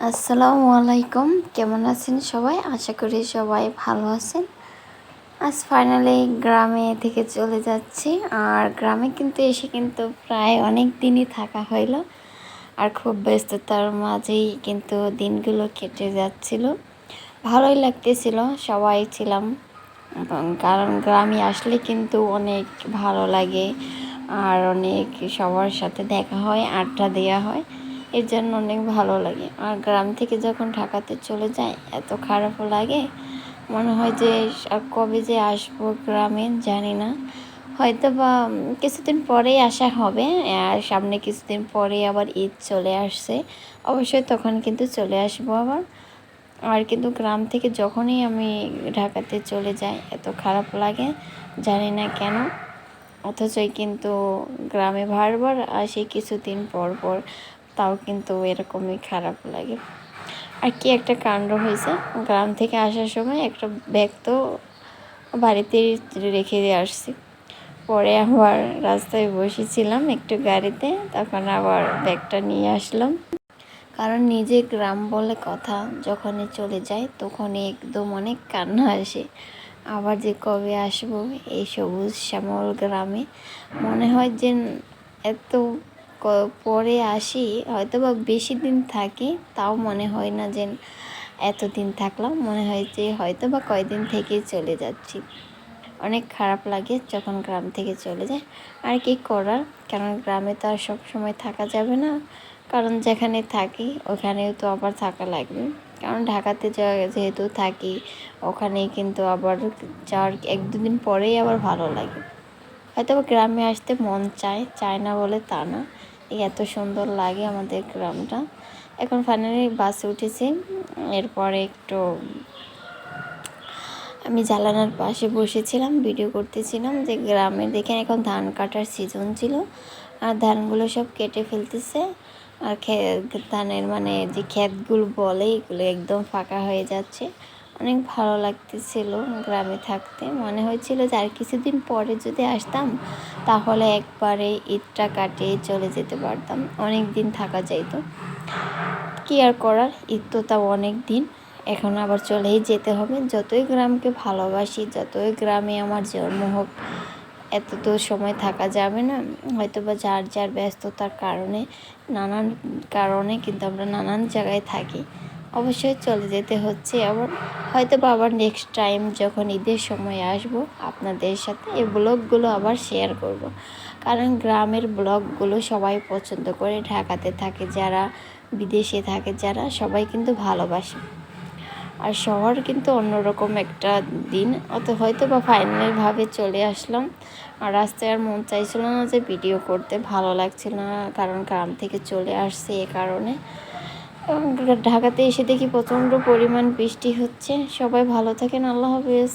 আসসালামু আলাইকুম। কেমন আছেন সবাই? আশা করি সবাই ভালো আছেন। আজ ফাইনালি গ্রামে থেকে চলে যাচ্ছি। আর গ্রামে কিন্তু এসে কিন্তু প্রায় অনেক দিনই থাকা হইল। আর খুব ব্যস্ততার মাঝেই কিন্তু দিনগুলো কেটে যাচ্ছিল। ভালোই লাগতেছিল, সবাই ছিলাম। কারণ গ্রামে আসলে কিন্তু অনেক ভালো লাগে। আর অনেক সবার সাথে দেখা হয়, আড্ডা দেওয়া হয়। এর জন্য অনেক ভালো লাগে। আর গ্রাম থেকে যখন ঢাকাতে চলে যাই, এত খারাপও লাগে। মনে হয় যে আর কবে যে আসব গ্রামে জানি না। হয়তো বা কিছুদিন পরেই আসা হবে। আর সামনে কিছুদিন পরে আবার ঈদ চলে আসছে। অবশ্যই তখন কিন্তু চলে আসব আবার। আর কিন্তু গ্রাম থেকে যখনই আমি ঢাকাতে চলে যাই, এত খারাপ লাগে, জানি না কেন। অথচই কিন্তু গ্রামে বারবার আসি কিছুদিন পর পর। তাও কিন্তু এরকমই খারাপ লাগে। আর কি একটা কাণ্ড হয়েছে, গ্রাম থেকে আসার সময় একটা ব্যাগ তো বাড়িতেই রেখে দিয়ে আসছি। পরে আবার রাস্তায় বসেছিলাম একটু গাড়িতে, তখন আবার ব্যাগটা নিয়ে আসলাম। কারণ নিজে গ্রাম বলে কথা যখনই চলে যায়, তখনই একদম অনেক কান্না আসে। আবার যে কবে আসব, এই সবুজ শ্যামল গ্রামে, মনে হয় যে এত পরে আসি হয়তো বা বেশি দিন থাকি, তাও মনে হয় না যে এতদিন থাকলাম, মনে হয় যে হয়তো বা কয়দিন থেকেই চলে যাচ্ছি। অনেক খারাপ লাগে যখন গ্রাম থেকে চলে যায়। আর কি করার? কারণ গ্রামে তো আর সব সময় থাকা যাবে না। কারণ যেখানে থাকি, ওখানেও তো আবার থাকা লাগবে। কারণ ঢাকাতে যেহেতু থাকি ওখানে কিন্তু আবার যাওয়ার এক দুদিন পরেই আবার ভালো লাগে। হয়তো গ্রামে আসতে মন চায় চায় না বলে তা না। এত সুন্দর লাগে আমাদের গ্রামটা। এখন ফাইনালি বাসে উঠেছি। এরপরে একটু আমি জালানার পাশে বসেছিলাম ভিডিও করতেছিলাম যে গ্রামে দেখেন এখন ধান কাটার সিজন ছিল। আর ধানগুলো সব কেটে ফেলতেছে। আর ধানের মানে যে ক্ষেতগুলো বলে, এগুলো একদম ফাঁকা হয়ে যাচ্ছে। অনেক ভালো লাগতেছিল গ্রামে থাকতে। মনে হয়েছিল যে আর কিছুদিন পরে যদি আসতাম, তাহলে একবারে ঈদটা কাটিয়ে চলে যেতে পারতাম। অনেক দিন থাকা যাইতো। কি আর করার? ঈদ তো তাও অনেক দিন। এখন আবার চলেই যেতে হবে। যতই গ্রামকে ভালোবাসি, যতই গ্রামে আমার জন্ম হোক, এত তো সময় থাকা যাবে না। হয়তো বা যার যার ব্যস্ততার কারণে, নানান কারণে কিন্তু আমরা নানান জায়গায় থাকি। অবশ্যই চলে যেতে হচ্ছে। আবার হয়তো বা আবার নেক্সট টাইম যখন ঈদের সময় আসব, আপনাদের সাথে এই ব্লগগুলো আবার শেয়ার করব। কারণ গ্রামের ব্লগগুলো সবাই পছন্দ করে। ঢাকাতে থাকে যারা, বিদেশে থাকে যারা, সবাই কিন্তু ভালোবাসে। আর শহর কিন্তু অন্যরকম একটা দিন। অত হয়তো বা ফাইনালভাবে চলে আসলাম। আর রাস্তায় আর মন চাইছিল না যে ভিডিও করতে, ভালো লাগছিল না। কারণ গ্রাম থেকে চলে আসছে এ কারণে। ঢাকাতে এসে দেখি প্রচণ্ড পরিমাণ বৃষ্টি হচ্ছে। সবাই ভালো থাকেন আল্লাহ হাফেজ।